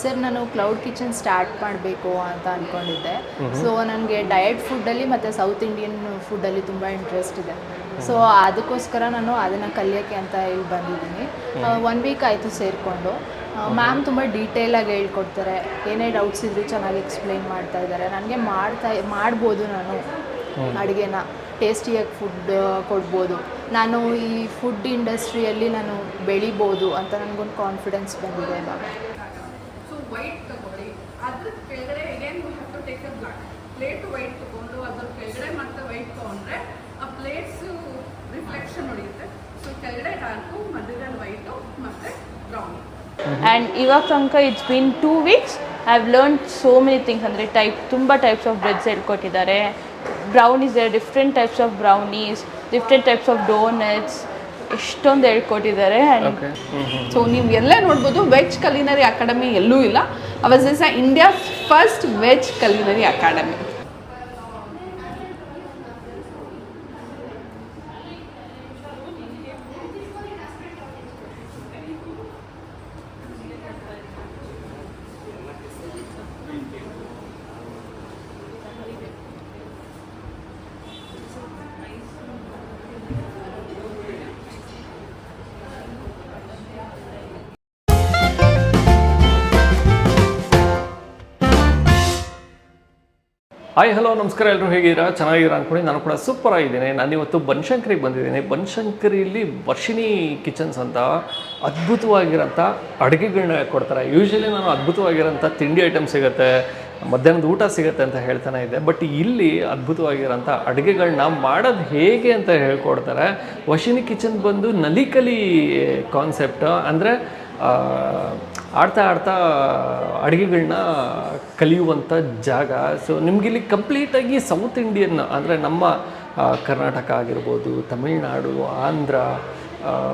Sir ನಾನು cloud kitchen start ಮಾಡಬೇಕು ಅಂತ ಅಂದ್ಕೊಂಡಿದ್ದೆ ಸೊ ನನಗೆ ಡಯಟ್ ಫುಡ್ಡಲ್ಲಿ ಮತ್ತು ಸೌತ್ ಇಂಡಿಯನ್ ಫುಡ್ಡಲ್ಲಿ ತುಂಬ ಇಂಟ್ರೆಸ್ಟ್ ಇದೆ. ಸೊ ಅದಕ್ಕೋಸ್ಕರ ನಾನು ಅದನ್ನು ಕಲಿಯೋಕ್ಕೆ ಅಂತ ಇಲ್ಲಿ ಬಂದಿದ್ದೀನಿ. ಒನ್ ವೀಕ್ ಆಯಿತು ಸೇರಿಕೊಂಡು. ಮ್ಯಾಮ್ ತುಂಬ ಡೀಟೇಲಾಗಿ ಹೇಳ್ಕೊಡ್ತಾರೆ. ಏನೇ ಡೌಟ್ಸ್ ಇದ್ರೂ ಚೆನ್ನಾಗಿ ಎಕ್ಸ್ಪ್ಲೈನ್ ಮಾಡ್ತಾ ಇದ್ದಾರೆ. ನನಗೆ ಮಾಡ್ತಾ ಮಾಡ್ಬೋದು ನಾನು ಅಡುಗೆನ. ಟೇಸ್ಟಿಯಾಗಿ ಫುಡ್ ಕೊಡ್ಬೋದು. ನಾನು ಈ ಫುಡ್ ಇಂಡಸ್ಟ್ರಿಯಲ್ಲಿ ನಾನು ಬೆಳಿಬೋದು ಅಂತ ನನಗೊಂದು ಕಾನ್ಫಿಡೆನ್ಸ್ ಬಂದಿದೆ ಇವಾಗ ಸೊ ವೈಟ್ ತಗೊಳ್ಳಿ ಅದ್ರ ಕೆಳಗಡೆ again you have to take a black plate white ತಗೊಂಡು ಅದ್ರ ಕೆಳಗಡೆ ಮತ್ತೆ ವೈಟ್ ತಗೊಂಡ್ರೆ ಆ ಪ್ಲೇಟ್ಸ್ ರಿಫ್ಲೆಕ್ಷನ್ ಹೊಡೆಯುತ್ತೆ ಸೊ ಕೆಳಗಡೆ ಡಾರ್ಕು ಮಧ್ಯದಲ್ಲಿ ವೈಟು ಮತ್ತೆ ಬ್ರೌನ್ ಆ್ಯಂಡ್ ಇವಾಗ ತನಕ it's been two weeks I have learn so many things ಅಂದರೆ ಟೈಪ್ ತುಂಬ ಟೈಪ್ಸ್ ಆಫ್ ಬ್ರೆಡ್ಸ್ ಹೇಳ್ಕೊಟ್ಟಿದ್ದಾರೆ brownies different types of brownies different types of doughnuts ಎಷ್ಟೊಂದು ಹೇಳ್ಕೊಟ್ಟಿದ್ದಾರೆ ಆ್ಯಂಡ್ ಸೊ ನೀವು ಎಲ್ಲ ನೋಡ್ಬೋದು ವೆಜ್ ಕಲಿನರಿ ಅಕಾಡೆಮಿ ಎಲ್ಲೂ ಇಲ್ಲ. Ours is a India first veg culinary academy hi hello ನಮಸ್ಕಾರ ಎಲ್ಲರೂ ಹೇಗಿದ್ದೀರಾ? ಚೆನ್ನಾಗಿದ್ದೀರಾ ಅಂದ್ಕೊಂಡು ನಾನು ಕೂಡ ಸೂಪರ್ ಆಗಿದ್ದೀನಿ. ನಾನು ಇವತ್ತು ಬನಶಂಕರಿಗೆ ಬಂದಿದ್ದೀನಿ. ಬನಶಂಕರಿಲಿ ವರ್ಷಿಣಿ ಕಿಚನ್ಸ್ ಅಂತ ಅದ್ಭುತವಾಗಿರೋಂಥ ಅಡುಗೆಗಳನ್ನ ಕೊಡ್ತಾರೆ. ಯೂಶ್ವಲಿ ನಾನು ಅದ್ಭುತವಾಗಿರೋಂಥ ತಿಂಡಿ ಐಟಮ್ ಸಿಗುತ್ತೆ, ಮಧ್ಯಾಹ್ನದ ಊಟ ಸಿಗುತ್ತೆ ಅಂತ ಹೇಳ್ತಾನೆ ಇದೆ ಬಟ್ ಇಲ್ಲಿ ಅದ್ಭುತವಾಗಿರೋಂಥ ಅಡುಗೆಗಳನ್ನ ಮಾಡೋದು ಹೇಗೆ ಅಂತ ಹೇಳ್ಕೊಡ್ತಾರೆ. ವರ್ಷಿಣಿ ಕಿಚನ್ ಬಂದು ನಲಿಕಲಿ ಕಾನ್ಸೆಪ್ಟ್ ಅಂದರೆ ಆಡ್ತಾ ಆಡ್ತಾ ಅಡುಗೆಗಳನ್ನ ಕಲಿಯುವಂಥ ಜಾಗ. ಸೊ ನಿಮಗಿಲ್ಲಿ ಕಂಪ್ಲೀಟಾಗಿ ಸೌತ್ ಇಂಡಿಯನ್ ಅಂದರೆ ನಮ್ಮ ಕರ್ನಾಟಕ ಆಗಿರ್ಬೋದು, ತಮಿಳುನಾಡು, ಆಂಧ್ರ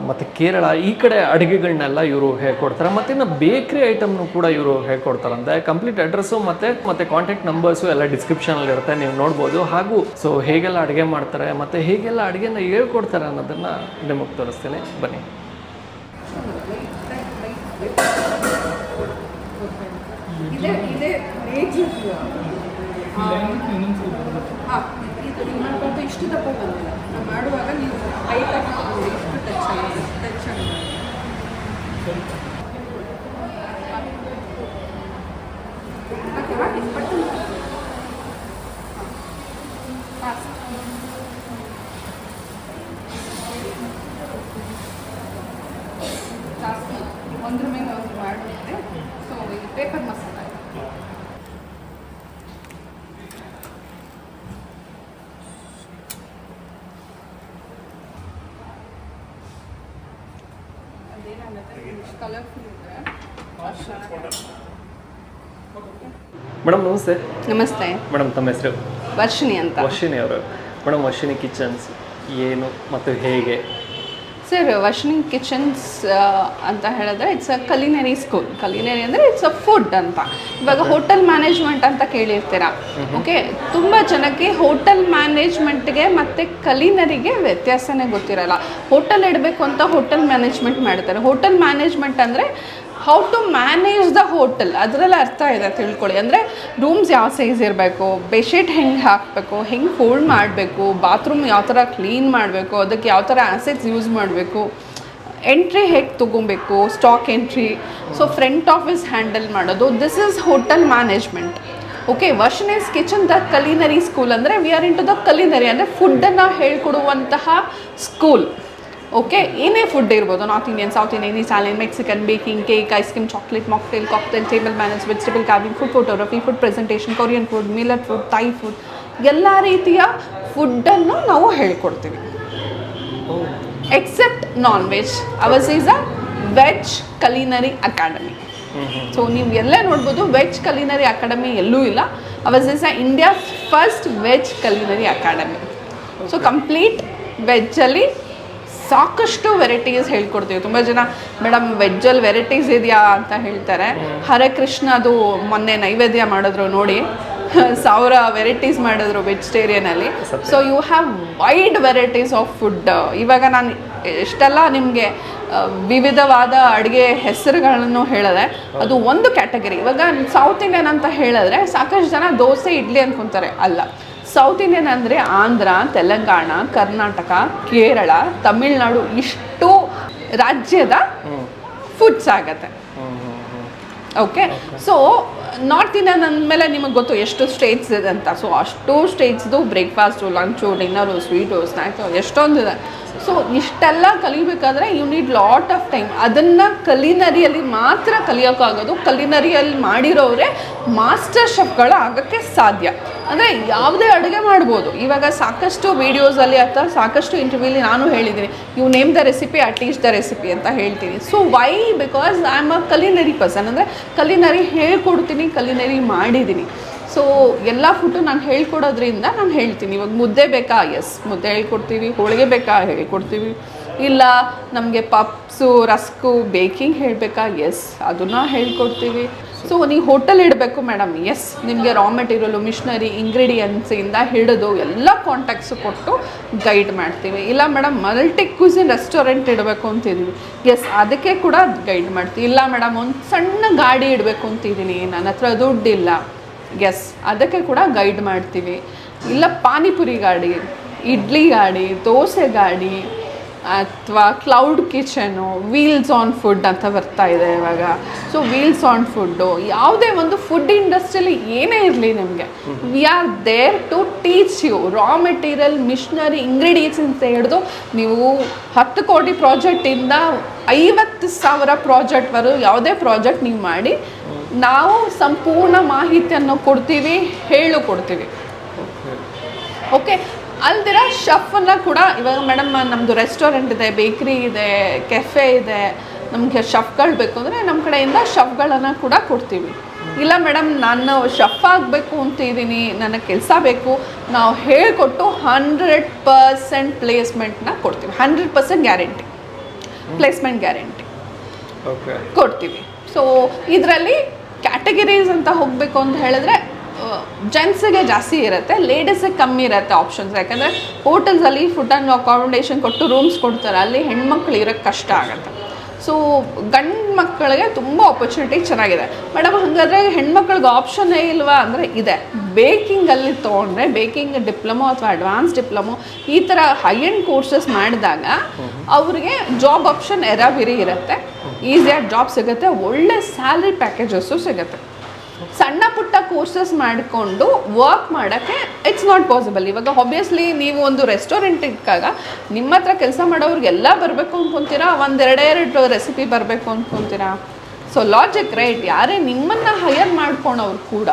ಮತ್ತು ಕೇರಳ ಈ ಕಡೆ ಅಡುಗೆಗಳನ್ನೆಲ್ಲ ಇವರು ಹೇಳ್ಕೊಡ್ತಾರೆ. ಮತ್ತು ಇನ್ನು ಬೇಕ್ರಿ ಐಟಮ್ನು ಕೂಡ ಇವರು ಹೇಳ್ಕೊಡ್ತಾರಂತೆ ಕಂಪ್ಲೀಟ್ ಅಡ್ರೆಸ್ಸು ಮತ್ತು ಮತ್ತು ಕಾಂಟ್ಯಾಕ್ಟ್ ನಂಬರ್ಸು ಎಲ್ಲ ಡಿಸ್ಕ್ರಿಪ್ಷನಲ್ಲಿ ಇರುತ್ತೆ, ನೀವು ನೋಡ್ಬೋದು. ಹಾಗೂ ಸೊ ಹೇಗೆಲ್ಲ ಅಡುಗೆ ಮಾಡ್ತಾರೆ, ಮತ್ತು ಹೇಗೆಲ್ಲ ಅಡುಗೆನ ಹೇಳ್ಕೊಡ್ತಾರೆ ಅನ್ನೋದನ್ನು ನಿಮಗೆ ತೋರಿಸ್ತೇನೆ. ಬನ್ನಿ. ಇದೇ ಇದೇ ಮೇಜರ್ ಹಾಂ ಇದು ನೀವು ಮಾಡ್ಕೊಂಡು ಇಷ್ಟು ದಪ್ಪ ಬಂದಿಲ್ಲ ನಾವು ಮಾಡುವಾಗ ನೀವು ಹೈಟಾಗಿ ಇಷ್ಟು ಟಚ್ ಆಗಿದೆ ಟಚ್ ಆಗಿದೆ ಹಾಕಿ ಹಾಕಿ ಬಟ್ ಜಾಸ್ತಿ ಒಂದ್ರ ಮೇಲೆ ಒಂದು ಮಾಡಿಬಿಟ್ರೆ ಸೊ ಇದು ಪೇಪರ್ ಮಸಾಲ ಇದೆ ಅದೇನಾಗುತ್ತೆ ಕಲರ್ಫುಲ್ ಇದೆ. ಮೇಡಮ್ ನಮಸ್ತೆ. ನಮಸ್ತೆ. ಮೇಡಮ್ ತಮ್ಮ ಹೆಸರು? ವರ್ಷಿಣಿ ಅಂತ. ವರ್ಷಿಣಿ ಅವರು. ಮೇಡಮ್ ವರ್ಷಿಣಿ ಕಿಚನ್ಸ್ ಏನು ಮತ್ತು ಹೇಗೆ? ಸರ್ ವರ್ಷಿಣಿ ಕಿಚನ್ಸ್ ಅಂತ ಹೇಳಿದ್ರೆ it's a culinary school culinary ಅಂದರೆ ಇಟ್ಸ್ ಅ ಫುಡ್ ಅಂತ. ಇವಾಗ ಹೋಟೆಲ್ ಮ್ಯಾನೇಜ್ಮೆಂಟ್ ಅಂತ ಕೇಳಿರ್ತೀರಾ? ಓಕೆ ತುಂಬ ಜನಕ್ಕೆ ಹೋಟೆಲ್ ಮ್ಯಾನೇಜ್ಮೆಂಟ್ಗೆ ಮತ್ತು ಕಲಿನರಿಗೆ ವ್ಯತ್ಯಾಸನೇ ಗೊತ್ತಿರಲ್ಲ. ಹೋಟೆಲ್ ಇಡಬೇಕು ಅಂತ ಹೋಟೆಲ್ ಮ್ಯಾನೇಜ್ಮೆಂಟ್ ಮಾಡ್ತಾರೆ. ಹೋಟೆಲ್ ಮ್ಯಾನೇಜ್ಮೆಂಟ್ ಅಂದರೆ how to manage the hotel ಅದರಲ್ಲಿ ಅರ್ಥ ಇದೆ ತಿಳ್ಕೊಳ್ಳಿ. ಅಂದರೆ ರೂಮ್ಸ್ ಯಾವ ಸೈಜ್ ಇರಬೇಕು ಬೆಡ್ಶೀಟ್ ಹೆಂಗೆ ಹಾಕಬೇಕು, ಹೆಂಗೆ ಫೋಲ್ಡ್ ಮಾಡಬೇಕು ಬಾತ್ರೂಮ್ ಯಾವ ಥರ ಕ್ಲೀನ್ ಮಾಡಬೇಕು, ಅದಕ್ಕೆ ಯಾವ ಥರ ಆ್ಯಸೆಟ್ಸ್ ಯೂಸ್ ಮಾಡಬೇಕು ಎಂಟ್ರಿ ಹೇಗೆ ತೊಗೊಬೇಕು stock entry so front office handle ಮಾಡೋದು. This is hotel management okay Varshini's kitchen the culinary school ಅಂದರೆ we are into the culinary ಅಂದರೆ ಫುಡ್ಡನ್ನು ಹೇಳ್ಕೊಡುವಂತಹ ಸ್ಕೂಲ್ ಓಕೆ ಏನೇ ಫುಡ್ ಇರ್ಬೋದು North Indian South Indian Italian Mexican baking cake ice cream chocolate mocktail cocktail table manage vegetable carving food photography food presentation Korean food millet food Thai food ಎಲ್ಲ ರೀತಿಯ ಫುಡ್ಡನ್ನು ನಾವು ಹೇಳ್ಕೊಡ್ತೀವಿ. Except non veg ours is a veg culinary academy so ನೀವು ಎಲ್ಲೇ ನೋಡ್ಬೋದು veg culinary academy ಎಲ್ಲೂ ಇಲ್ಲ. Ours is a India first veg culinary academy so complete ವೆಜ್ಜಲ್ಲಿ ಸಾಕಷ್ಟು ವೆರೈಟೀಸ್ ಹೇಳ್ಕೊಡ್ತೀವಿ. ತುಂಬ ಜನ, ಮೇಡಮ್ ವೆಜ್ಜಲ್ಲಿ ವೆರೈಟೀಸ್ ಇದೆಯಾ? ಅಂತ ಹೇಳ್ತಾರೆ. ಹರೆ ಕೃಷ್ಣ, ಅದು ಮೊನ್ನೆ ನೈವೇದ್ಯ ಮಾಡಿದ್ರು ನೋಡಿ. ಸಾವಿರ ವೆರೈಟೀಸ್ ಮಾಡಿದ್ರು ವೆಜಿಟೇರಿಯನಲ್ಲಿ. So you have wide varieties of food. ಇವಾಗ ನಾನು ಎಷ್ಟೆಲ್ಲ ನಿಮಗೆ ವಿವಿಧವಾದ ಅಡುಗೆ ಹೆಸರುಗಳನ್ನು ಹೇಳಿದ್ರೆ ಅದು ಒಂದು ಕ್ಯಾಟಗರಿ. ಇವಾಗ ಸೌತ್ ಇಂಡಿಯನ್ ಅಂತ ಹೇಳಿದ್ರೆ ಸಾಕಷ್ಟು ಜನ ದೋಸೆ, ಇಡ್ಲಿ ಅಂದ್ಕೊಂತಾರೆ ಅಲ್ಲ. ಸೌತ್ ಇಂಡಿಯನ್ ಅಂದರೆ ಆಂಧ್ರ ತೆಲಂಗಾಣ ಕರ್ನಾಟಕ ಕೇರಳ ತಮಿಳ್ನಾಡು ಇಷ್ಟು ರಾಜ್ಯದ ಫುಡ್ಸ್ ಆಗತ್ತೆ. ಓಕೆ ಸೊ ನಾರ್ತ್ ಇಂಡಿಯನ್ ಅಂದಮೇಲೆ ನಿಮಗೆ ಗೊತ್ತು ಎಷ್ಟು ಸ್ಟೇಟ್ಸ್ ಇದೆ ಅಂತ. ಸೊ ಅಷ್ಟು ಸ್ಟೇಟ್ಸ್ದು breakfast lunch dinner sweet snacks ಎಷ್ಟೊಂದಿದೆ. So ಇಷ್ಟೆಲ್ಲ ಕಲಿಬೇಕಾದ್ರೆ you need lot of time ಅದನ್ನು ಕಲಿನರಿಯಲ್ಲಿ ಮಾತ್ರ ಕಲಿಯೋಕ್ಕಾಗೋದು ಕಲಿನರಿಯಲ್ಲಿ ಮಾಡಿರೋರೆ ಮಾಸ್ಟರ್ ಶೆಫ್ಗಳು ಆಗೋಕ್ಕೆ ಸಾಧ್ಯ. ಅಂದರೆ ಯಾವುದೇ ಅಡುಗೆ ಮಾಡ್ಬೋದು. ಇವಾಗ ಸಾಕಷ್ಟು ವೀಡಿಯೋಸಲ್ಲಿ ಅಥವಾ ಸಾಕಷ್ಟು ಇಂಟರ್ವ್ಯೂಲಿ ನಾನು ಹೇಳಿದ್ದೀನಿ you name the recipe at least the recipe ಅಂತ ಹೇಳ್ತೀನಿ. So why because I am a culinary person ಅಂದರೆ ಕಲಿನರಿ ಹೇಳ್ಕೊಡ್ತೀನಿ ಕಲಿನರಿ ಮಾಡಿದ್ದೀನಿ ಸೊ ಎಲ್ಲ ಫುಡ್ಡು ನಾನು ಹೇಳ್ಕೊಡೋದ್ರಿಂದ ನಾನು ಹೇಳ್ತೀನಿ. ಇವಾಗ ಮುದ್ದೆ ಬೇಕಾ? ಎಸ್ ಮುದ್ದೆ ಹೇಳ್ಕೊಡ್ತೀವಿ. ಹೋಳಿಗೆ ಬೇಕಾ? ಹೇಳ್ಕೊಡ್ತೀವಿ. ಇಲ್ಲ, ನಮಗೆ ಪಪ್ಸು, ರಸ್ಕು, ಬೇಕಿಂಗ್ ಹೇಳಬೇಕಾ? ಎಸ್ ಅದನ್ನ ಹೇಳ್ಕೊಡ್ತೀವಿ. ಸೊ ನೀವು ಹೋಟೆಲ್ ಇಡಬೇಕು ಮೇಡಮ್ ಎಸ್ ನಿಮಗೆ ರಾ ಮೆಟೀರಿಯಲು ಮಿಷ್ನರಿ ಇಂಗ್ರೀಡಿಯೆಂಟ್ಸಿಂದ ಹಿಡಿದು ಎಲ್ಲ ಕಾಂಟ್ಯಾಕ್ಟ್ಸು ಕೊಟ್ಟು ಗೈಡ್ ಮಾಡ್ತೀವಿ. ಇಲ್ಲ ಮೇಡಮ್ ಮಲ್ಟಿ ಕ್ಯೂಸಿನ್ ರೆಸ್ಟೋರೆಂಟ್ ಇಡಬೇಕು ಅಂತಿದ್ದೀವಿ ಎಸ್ ಅದಕ್ಕೆ ಕೂಡ ಗೈಡ್ ಮಾಡ್ತೀವಿ. ಇಲ್ಲ ಮೇಡಮ್ ಒಂದು ಸಣ್ಣ ಗಾಡಿ ಇಡಬೇಕು ಅಂತಿದ್ದೀನಿ ನನ್ನ ಹತ್ರ ದುಡ್ಡಿಲ್ಲ. ಎಸ್ ಅದಕ್ಕೆ ಕೂಡ ಗೈಡ್ ಮಾಡ್ತೀವಿ. ಇಲ್ಲ, ಪಾನಿಪುರಿ ಗಾಡಿ, ಇಡ್ಲಿ ಗಾಡಿ, ದೋಸೆ ಗಾಡಿ, ಅಥವಾ cloud kitchen wheels on food ಅಂತ ಬರ್ತಾ ಇದೆ ಇವಾಗ. ಸೊ ವೀಲ್ಸ್ ಆನ್ ಫುಡ್ಡು ಯಾವುದೇ ಒಂದು ಫುಡ್ ಇಂಡಸ್ಟ್ರಿಯಲ್ಲಿ ಏನೇ ಇರಲಿ ನಿಮಗೆ. We are there to teach you raw material machinery ingredients ಅಂತ ಹಿಡಿದು ನೀವು ಹತ್ತು ಕೋಟಿ ಪ್ರಾಜೆಕ್ಟಿಂದ ಐವತ್ತು ಸಾವಿರ ಪ್ರಾಜೆಕ್ಟ್ವರೆಗೂ ಯಾವುದೇ ಪ್ರಾಜೆಕ್ಟ್ ನೀವು ಮಾಡಿ ನಾವು ಸಂಪೂರ್ಣ ಮಾಹಿತಿಯನ್ನು ಕೊಡ್ತೀವಿ ಹೇಳು ಕೊಡ್ತೀವಿ. ಓಕೆ ಅಲ್ದಿರ ಶಫನ್ನು ಕೂಡ ಇವಾಗ ಮೇಡಮ್ ನಮ್ಮದು ರೆಸ್ಟೋರೆಂಟ್ ಇದೆ ಬೇಕ್ರಿ ಇದೆ ಕೆಫೆ ಇದೆ ನಮಗೆ ಶಫ್ಗಳು ಬೇಕು ಅಂದರೆ ನಮ್ಮ ಕಡೆಯಿಂದ ಶಫ್ಗಳನ್ನು ಕೂಡ ಕೊಡ್ತೀವಿ. ಇಲ್ಲ ಮೇಡಮ್ ನಾನು ಶಫ್ ಆಗಬೇಕು ಅಂತ ಇದ್ದೀನಿ ನನಗೆ ಕೆಲಸ ಬೇಕು ನಾವು ಹೇಳಿಕೊಟ್ಟು ಹಂಡ್ರೆಡ್ ಪರ್ಸೆಂಟ್ ಪ್ಲೇಸ್ಮೆಂಟ್ನ ಕೊಡ್ತೀವಿ. Hundred percent guarantee placement guarantee okay ಕೊಡ್ತೀವಿ. ಸೊ ಇದರಲ್ಲಿ ಕ್ಯಾಟಗರೀಸ್ ಅಂತ ಹೋಗಬೇಕು ಅಂತ ಹೇಳಿದ್ರೆ ಜೆಂಟ್ಸಿಗೆ ಜಾಸ್ತಿ ಇರುತ್ತೆ ಲೇಡೀಸಿಗೆ ಕಮ್ಮಿ ಇರುತ್ತೆ ಆಪ್ಷನ್ಸ್ ಯಾಕಂದರೆ ಹೋಟೆಲ್ಸಲ್ಲಿ ಫುಡ್ ಆ್ಯಂಡ್ ಅಕಾಮಿಡೇಷನ್ ಕೊಟ್ಟು ರೂಮ್ಸ್ ಕೊಡ್ತಾರೆ ಅಲ್ಲಿ ಹೆಣ್ಮಕ್ಳು ಇರೋಕ್ಕೆ ಕಷ್ಟ ಆಗುತ್ತೆ. ಸೊ ಗಂಡು ಮಕ್ಕಳಿಗೆ ತುಂಬ ಆಪರ್ಚುನಿಟಿ ಚೆನ್ನಾಗಿದೆ. ಮೇಡಮ್ ಹಾಗಾದರೆ ಹೆಣ್ಮಕ್ಳಿಗೆ ಆಪ್ಷನ್ನೇ ಇಲ್ವಾ ಅಂದರೆ ಇದೆ. ಬೇಕಿಂಗಲ್ಲಿ ತೊಗೊಂಡ್ರೆ ಬೇಕಿಂಗ್ ಡಿಪ್ಲೊಮೊ ಅಥವಾ ಅಡ್ವಾನ್ಸ್ ಡಿಪ್ಲೊಮೊ ಈ ಥರ ಹೈ ಎಂಡ್ ಕೋರ್ಸಸ್ ಮಾಡಿದಾಗ ಅವ್ರಿಗೆ ಜಾಬ್ ಆಪ್ಷನ್ ಎರಾಬಿರಿ ಇರುತ್ತೆ. ಈಸಿಯಾಗಿ ಜಾಬ್ ಸಿಗುತ್ತೆ, ಒಳ್ಳೆ ಸ್ಯಾಲ್ರಿ ಪ್ಯಾಕೇಜಸ್ಸು ಸಿಗುತ್ತೆ. ಸಣ್ಣ ಪುಟ್ಟ ಕೋರ್ಸಸ್ ಮಾಡಿಕೊಂಡು ವರ್ಕ್ ಮಾಡೋಕ್ಕೆ ಇಟ್ಸ್ ನಾಟ್ ಪಾಸಿಬಲ್ ಇವಾಗ ಆಬ್ವಿಯಸ್ಲಿ ನೀವು ಒಂದು ರೆಸ್ಟೋರೆಂಟ್ ಇಟ್ಟಾಗ ನಿಮ್ಮ ಹತ್ರ ಕೆಲಸ ಮಾಡೋರಿಗೆಲ್ಲ ಬರಬೇಕು ಅಂದ್ಕೊತೀರಾ ಒಂದೆರಡೆರಡು ರೆಸಿಪಿ ಬರಬೇಕು ಅಂದ್ಕೊತೀರಾ ಸೊ ಲಾಜಿಕ್ ರೈಟ್ ಯಾರೇ ನಿಮ್ಮನ್ನು ಹೈಯರ್ ಮಾಡ್ಕೊಳೋರು ಕೂಡ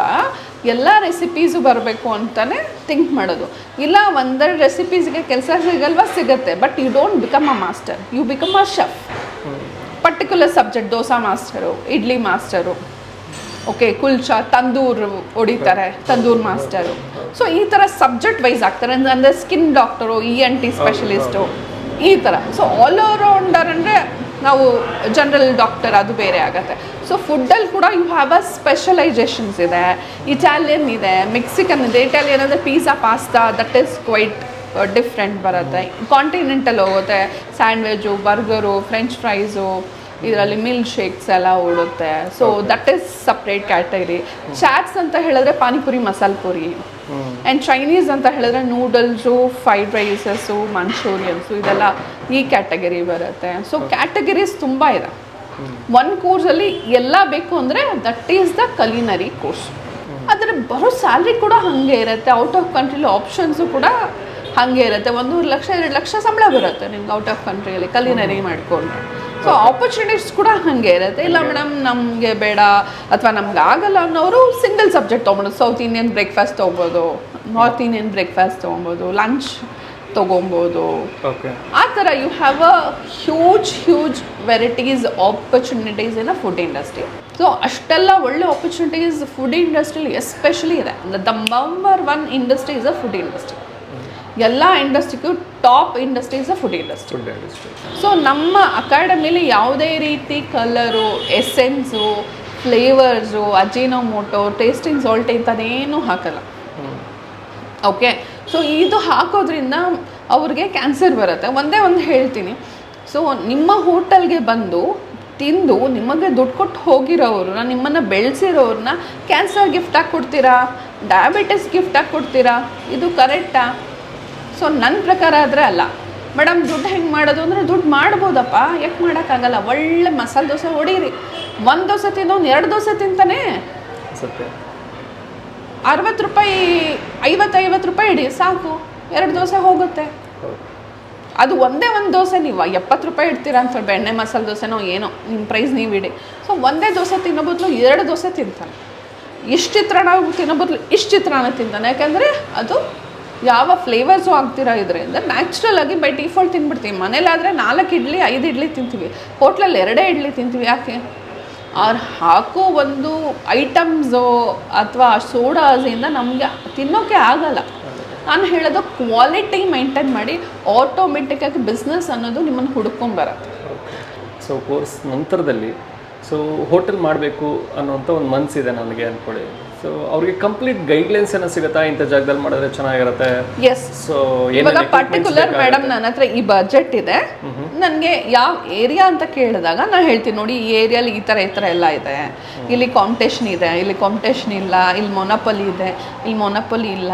ಎಲ್ಲ ರೆಸಿಪೀಸು ಬರಬೇಕು ಅಂತಲೇ ಥಿಂಕ್ ಮಾಡೋದು. ಇಲ್ಲ ಒಂದೆರಡು ರೆಸಿಪೀಸ್ಗೆ ಕೆಲಸ ಸಿಗಲ್ವಾ? ಸಿಗುತ್ತೆ. But you don't become a master you become a chef particular subject dosa master idli master okay kulcha tandoor ಹೊಡಿತಾರೆ ತಂದೂರ್ ಮಾಸ್ಟರು ಸೊ ಈ ಥರ ಸಬ್ಜೆಕ್ಟ್ ವೈಸ್ ಆಗ್ತಾರೆ. ಅಂದರೆ skin doctor E N T specialist ಈ ಥರ ಸೊ ಆಲ್ ರೌಂಡರ್ ಅಂದರೆ ನಾವು general doctor ಅದು ಬೇರೆ ಆಗುತ್ತೆ. ಸೊ ಫುಡ್ಡಲ್ಲಿ ಕೂಡ ಯು ಹ್ಯಾವ್ ಅ ಸ್ಪೆಷಲೈಸೇಷನ್ಸ್ ಇದೆ. ಇಟಾಲಿಯನ್ ಇದೆ ಮೆಕ್ಸಿಕನ್ ಇದೆ. ಇಟಾಲಿಯನ್ ಅಂದರೆ pizza pasta that is quite different ಬರುತ್ತೆ. ಕಾಂಟಿನೆಂಟಲ್ ಹೋಗುತ್ತೆ. ಸ್ಯಾಂಡ್ವಿಚು ಬರ್ಗರು ಫ್ರೆಂಚ್ ಫ್ರೈಸು ಇದರಲ್ಲಿ ಮಿಲ್ಕ್ ಶೇಕ್ಸ್ ಎಲ್ಲ ಓಡುತ್ತೆ so that is separate category chaats ಅಂತ ಹೇಳಿದ್ರೆ ಪಾನಿಪುರಿ ಮಸಾಲ ಪುರಿ. ಆ್ಯಂಡ್ ಚೈನೀಸ್ ಅಂತ ಹೇಳಿದ್ರೆ ನೂಡಲ್ಸು ಫ್ರೈಡ್ ರೈಸಸ್ಸು ಮಂಚೂರಿಯನ್ಸು ಇದೆಲ್ಲ ಈ ಕ್ಯಾಟಗರಿ ಬರುತ್ತೆ. ಸೊ ಕ್ಯಾಟಗರೀಸ್ ತುಂಬ ಇದೆ. ಒನ್ ಕೋರ್ಸಲ್ಲಿ ಎಲ್ಲ ಬೇಕು ಅಂದರೆ that is the culinary course ಆದರೆ ಬರೋ ಸ್ಯಾಲ್ರಿ ಕೂಡ ಹಾಗೆ ಇರುತ್ತೆ. ಔಟ್ ಆಫ್ ಕಂಟ್ರಿಲಿ ಆಪ್ಷನ್ಸು ಕೂಡ ಹಾಗೆ ಇರುತ್ತೆ. ಒಂದೂವರೆ ಲಕ್ಷ ಎರಡು ಲಕ್ಷ ಸಂಬಳ ಬರುತ್ತೆ ನಿಮ್ಗೆ ಔಟ್ ಆಫ್ ಕಂಟ್ರಿಯಲ್ಲಿ ಕಲಿನರಿ ಮಾಡಿಕೊಂಡ್ರೆ. ಸೊ ಆಪರ್ಚುನಿಟೀಸ್ ಕೂಡ ಹಾಗೆ ಇರುತ್ತೆ. ಇಲ್ಲ ಮೇಡಮ್ ನಮಗೆ ಬೇಡ ಅಥವಾ ನಮ್ಗೆ ಆಗಲ್ಲ ಅನ್ನೋರು ಸಿಂಗಲ್ ಸಬ್ಜೆಕ್ಟ್ ತೊಗೊಬೋದು. ಸೌತ್ ಇಂಡಿಯನ್ ಬ್ರೇಕ್ಫಾಸ್ಟ್ ತೊಗೊಬೋದು ನಾರ್ತ್ ಇಂಡಿಯನ್ ಬ್ರೇಕ್ಫಾಸ್ಟ್ ತೊಗೊಬೋದು ಲಂಚ್ ತೊಗೊಬೋದು. ಓಕೆ ಆ ಥರ you have a huge huge varieties opportunities in a food industry so ಅಷ್ಟೆಲ್ಲ ಒಳ್ಳೆ ಆಪರ್ಚುನಿಟೀಸ್ ಫುಡ್ ಇಂಡಸ್ಟ್ರಿಲಿ ಎಸ್ಪೆಷಲಿ ಇದೆ. The number one industry is a food industry ಎಲ್ಲ ಇಂಡಸ್ಟ್ರಿಗೂ top industries a food industry. Industry so ನಮ್ಮ ಅಕಾಡೆಮಿಲಿ ಯಾವುದೇ ರೀತಿ colour essence flavours Ajinomoto tasting salt ಇಂಥದ್ದೇನೂ ಹಾಕಲ್ಲ. ಓಕೆ ಸೊ ಇದು ಹಾಕೋದ್ರಿಂದ ಅವ್ರಿಗೆ ಕ್ಯಾನ್ಸರ್ ಬರುತ್ತೆ. ಒಂದೇ ಒಂದು ಹೇಳ್ತೀನಿ. ಸೊ ನಿಮ್ಮ ಹೋಟೆಲ್ಗೆ ಬಂದು ತಿಂದು ನಿಮಗೆ ದುಡ್ಡು ಕೊಟ್ಟು ಹೋಗಿರೋರನ್ನ ನಿಮ್ಮನ್ನು ಬೆಳೆಸಿರೋರನ್ನ ಕ್ಯಾನ್ಸರ್ ಗಿಫ್ಟ್ ಆಗಿ ಕೊಡ್ತೀರಾ? ಡಯಾಬಿಟಿಸ್ ಗಿಫ್ಟ್ ಆಗಿ ಕೊಡ್ತೀರಾ? ಇದು ಕರೆಕ್ಟಾ ಸೊ ನನ್ನ ಪ್ರಕಾರ ಆದರೆ ಅಲ್ಲ. ಮೇಡಮ್ ದುಡ್ಡು ಹೆಂಗೆ ಮಾಡೋದು? ಅಂದರೆ ದುಡ್ಡು ಮಾಡ್ಬೋದಪ್ಪ. ಯಾಕೆ ಮಾಡೋಕ್ಕಾಗಲ್ಲ? ಒಳ್ಳೆ ಮಸಾಲೆ ದೋಸೆ ಹೊಡೀರಿ. ಒಂದು ದೋಸೆ ತಿನ್ನೋನು ಎರಡು ದೋಸೆ ತಿಂತಾನೆ. ಸತ್ಯ. ಅರವತ್ತು ರೂಪಾಯಿ ಐವತ್ತು ಐವತ್ತು ರೂಪಾಯಿ ಇಡಿ ಸಾಕು. ಎರಡು ದೋಸೆ ಹೋಗುತ್ತೆ. ಅದು ಒಂದೇ ಒಂದು ದೋಸೆ ನೀವು ಎಪ್ಪತ್ತು ರೂಪಾಯಿ ಇಡ್ತೀರಾ ಅಂತ ಬೆಣ್ಣೆ ಮಸಾಲೆ ದೋಸೆನೋ ಏನೋ ನಿಮ್ಮ ಪ್ರೈಸ್ ನೀವು ಇಡಿ. ಸೊ ಒಂದೇ ದೋಸೆ ತಿನ್ನೋ ಬದಲು ಎರಡು ದೋಸೆ ತಿಂತಾನೆ. ಇಷ್ಟು ಚಿತ್ರಾನ್ನ ತಿನ್ನೋ ಬದಲು ಇಷ್ಟು ಚಿತ್ರಾನ್ನ ತಿಂತಾನೆ. ಯಾಕೆಂದರೆ ಅದು ಯಾವ ಫ್ಲೇವರ್ಸು ಆಗ್ತಿರೋ ಇದರಿಂದ? ನ್ಯಾಚುರಲ್ ಆಗಿ ಬೈ ಡಿಫಾಲ್ಟ್ ತಿನ್ಬಿಡ್ತೀವಿ. ಮನೇಲಾದರೆ ನಾಲ್ಕು ಇಡ್ಲಿ, ಐದು ಇಡ್ಲಿ ತಿಂತೀವಿ. ಹೋಟ್ಲಲ್ಲಿ ಎರಡೇ ಇಡ್ಲಿ ತಿಂತೀವಿ. ಯಾಕೆ? ಅವ್ರು ಹಾಕೋ ಒಂದು ಐಟಮ್ಸು ಅಥವಾ ಸೋಡಾಸಿಂದ ನಮಗೆ ತಿನ್ನೋಕ್ಕೆ ಆಗಲ್ಲ. ನಾನು ಹೇಳೋದು ಕ್ವಾಲಿಟಿ ಮೈಂಟೈನ್ ಮಾಡಿ ಆಟೋಮೆಟಿಕ್ಕಾಗಿ ಬಿಸ್ನೆಸ್ ಅನ್ನೋದು ನಿಮ್ಮನ್ನು ಹುಡ್ಕೊಂಬರತ್ತೆ ಸೊ ಕೋರ್ಸ್ ನಂತರದಲ್ಲಿ ಸೊ ಹೋಟೆಲ್ ಮಾಡಬೇಕು ಅನ್ನೋಂಥ ಒಂದು ಮನಸ್ಸಿದೆ ನನಗೆ ಅಂದ್ಕೊಳ್ಳಿ ಸೊ ಅವ್ರಿಗೆ ಕಂಪ್ಲೀಟ್ ಗೈಡ್ಲೈನ್ಸ್ ಏನೋ ಸಿಗುತ್ತಾ? ಇಂಥ ಜಾಗದಲ್ಲಿ ಮಾಡಿದ್ರೆ ಚೆನ್ನಾಗಿರುತ್ತೆ. ಎಸ್ ಸೊ ಇವಾಗ ಪರ್ಟಿಕ್ಯುಲರ್ ಮೇಡಮ್ ನನ್ನ ಹತ್ರ ಈ ಬಜೆಟ್ ಇದೆ. ನನಗೆ ಯಾವ ಏರಿಯಾ ಅಂತ ಕೇಳಿದಾಗ ನಾನು ಹೇಳ್ತೀನಿ ನೋಡಿ ಈ ಏರಿಯಾಲಿ ಈ ಥರ ಈ ಥರ ಎಲ್ಲ ಇದೆ. ಇಲ್ಲಿ ಕಾಂಪಿಟೇಷನ್ ಇದೆ ಇಲ್ಲಿ ಕಾಂಪಿಟೇಷನ್ ಇಲ್ಲ ಇಲ್ಲಿ ಮೊನಪಲಿ ಇದೆ ಇಲ್ಲಿ ಮೊನಪಲಿ ಇಲ್ಲ.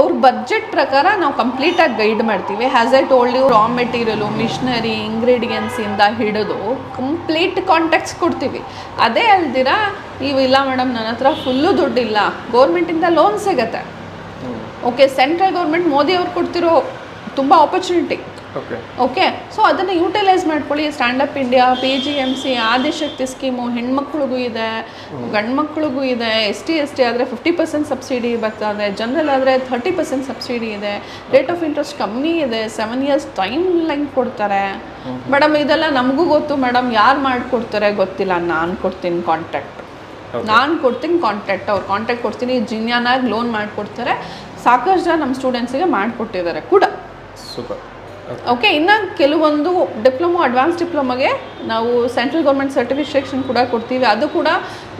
ಅವ್ರ ಬಜೆಟ್ ಪ್ರಕಾರ ನಾವು ಕಂಪ್ಲೀಟಾಗಿ ಗೈಡ್ ಮಾಡ್ತೀವಿ. Has I told you raw material machinery ಇಂಗ್ರೀಡಿಯೆಂಟ್ಸಿಂದ ಹಿಡಿದು ಕಂಪ್ಲೀಟ್ ಕಾಂಟ್ಯಾಕ್ಟ್ಸ್ ಕೊಡ್ತೀವಿ. ಅದೇ ಅಲ್ದಿರ ನೀವು ಇಲ್ಲ ಮೇಡಮ್ ನನ್ನ ಹತ್ರ ಫುಲ್ಲು ದುಡ್ಡಿಲ್ಲ. ಗೌರ್ಮೆಂಟಿಂದ ಲೋನ್ ಸಿಗತ್ತೆ. ಓಕೆ ಸೆಂಟ್ರಲ್ ಗೌರ್ಮೆಂಟ್ ಮೋದಿ ಅವ್ರು ಕೊಡ್ತಿರೋ ತುಂಬ ಆಪರ್ಚುನಿಟಿ ಓಕೆ ಸೊ ಅದನ್ನು ಯೂಟಿಲೈಸ್ ಮಾಡ್ಕೊಳ್ಳಿ. Stand up India P G M C Adishakti scheme ಹೆಣ್ಮಕ್ಳಿಗೂ ಇದೆ ಗಂಡು ಮಕ್ಳಿಗೂ ಇದೆ ಎಸ್ ಟಿ ಎಸ್ ಟಿ ಆದರೆ ಫಿಫ್ಟಿ ಪರ್ಸೆಂಟ್ ಸಬ್ಸಿಡಿ ಬರ್ತದೆ ಜನರಲ್ ಆದರೆ ಥರ್ಟಿ ಪರ್ಸೆಂಟ್ ಸಬ್ಸಿಡಿ ಇದೆ ರೇಟ್ ಆಫ್ ಇಂಟ್ರೆಸ್ಟ್ ಕಮ್ಮಿ ಇದೆ ಸೆವೆನ್ ಇಯರ್ಸ್ ಟೈಮ್ ಲೈನ್ ಕೊಡ್ತಾರೆ. ಮೇಡಮ್ ಇದೆಲ್ಲ ನಮಗೂ ಗೊತ್ತು. ಮೇಡಮ್ ಯಾರು ಮಾಡಿಕೊಡ್ತಾರೆ ಗೊತ್ತಿಲ್ಲ. ನಾನು ಕೊಡ್ತೀನಿ ಕಾಂಟ್ಯಾಕ್ಟ್ ನಾನು ಕೊಡ್ತೀನಿ ಕಾಂಟ್ಯಾಕ್ಟ್ ಅವ್ರು ಕಾಂಟ್ಯಾಕ್ಟ್ ಕೊಡ್ತೀನಿ ಜಿನ್ಯಾನಾಗಿ ಲೋನ್ ಮಾಡಿಕೊಡ್ತಾರೆ. ಸಾಕಷ್ಟು ಜನ ನಮ್ಮ ಸ್ಟೂಡೆಂಟ್ಸಿಗೆ ಮಾಡಿಕೊಟ್ಟಿದ್ದಾರೆ ಕೂಡ. ಸೂಪರ್ ಓಕೆ ಇನ್ನು ಕೆಲವೊಂದು ಡಿಪ್ಲೊಮೊ ಅಡ್ವಾನ್ಸ್ ಡಿಪ್ಲೊಮಗೆ ನಾವು ಸೆಂಟ್ರಲ್ ಗೌರ್ಮೆಂಟ್ ಸರ್ಟಿಫಿಕೇಷನ್ ಕೂಡ ಕೊಡ್ತೀವಿ. ಅದು ಕೂಡ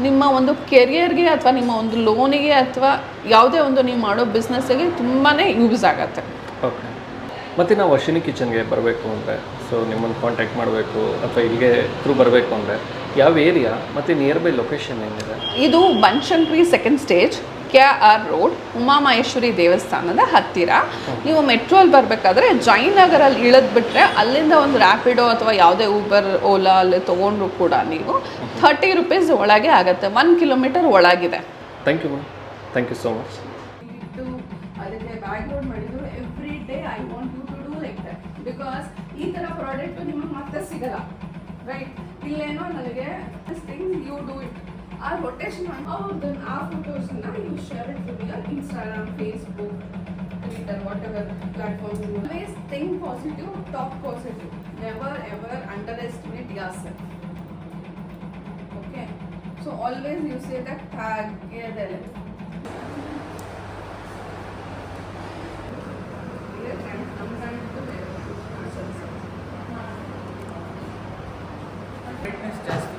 ನಿಮ್ಮ ಒಂದು ಕೆರಿಯರ್ಗೆ ಅಥವಾ ನಿಮ್ಮ ಒಂದು ಲೋನಿಗೆ ಅಥವಾ ಯಾವುದೇ ಒಂದು ನೀವು ಮಾಡೋ ಬಿಸ್ನೆಸ್ಸಿಗೆ ತುಂಬಾ ಯೂಸ್ ಆಗುತ್ತೆ. ಓಕೆ ಮತ್ತು ನಾವು ಅಶ್ವಿನಿ ಕಿಚನ್ಗೆ ಬರಬೇಕು ಅಂದರೆ ಸೊ ನಿಮ್ಮನ್ನು ಕಾಂಟ್ಯಾಕ್ಟ್ ಮಾಡಬೇಕು ಅಥವಾ ಇಲ್ಲಿಗೆ ಥ್ರೂ ಬರಬೇಕು ಅಂದರೆ ಯಾವ ಏರಿಯಾ ಮತ್ತು ನಿಯರ್ ಬೈ ಲೊಕೇಶನ್ ಏನಿದೆ? ಇದು Banashankari second stage K R road Umamaheshwari ದೇವಸ್ಥಾನದ ಹತ್ತಿರ. ನೀವು ಮೆಟ್ರೋಲ್ ಬರಬೇಕಾದ್ರೆ ಜಯನಗರಲ್ಲಿ ಇಳಿದ್ಬಿಟ್ರೆ ಅಲ್ಲಿಂದ ಒಂದು ರ್ಯಾಪಿಡೋ ಅಥವಾ ಯಾವುದೇ ಊಬರ್ ಓಲಾ ಅಲ್ಲಿ ತೊಗೊಂಡ್ರು ಕೂಡ ನೀವು ಥರ್ಟಿ ರುಪೀಸ್ ಒಳಗೆ ಆಗುತ್ತೆ. One kilometre ಒಳಗಿದೆ. Thank you ma'am thank you so much ಅದಕ್ಕೆ ಬ್ಯಾಕ್ಗ್ರೌಂಡ್ ಮಾಡಿದ್ರು. Every day I want you to do like that because ಈ ಥರ ಪ್ರಾಡಕ್ಟ್ ನಿಮಗೆ ಮತ್ತೆ ಸಿಗಲ್ಲ. ರೈಟ್ ಇಲ್ಲೇನೋ ನನಗೆ ಥಿಂಗ್ ಯು ಡೂ ಇಟ್ ಆ ರೊಟೇಷನ್ ಅವ್ರದ್ದು ಆ ಫೋಟೋಸ್ನ you share it to your Instagram Facebook Twitter whatever platform always think positive talk positive never ever underestimate yourself okay so always you say that ಹಾಗೆ ಜಾಸ್ತಿ ಮಾಡಿ open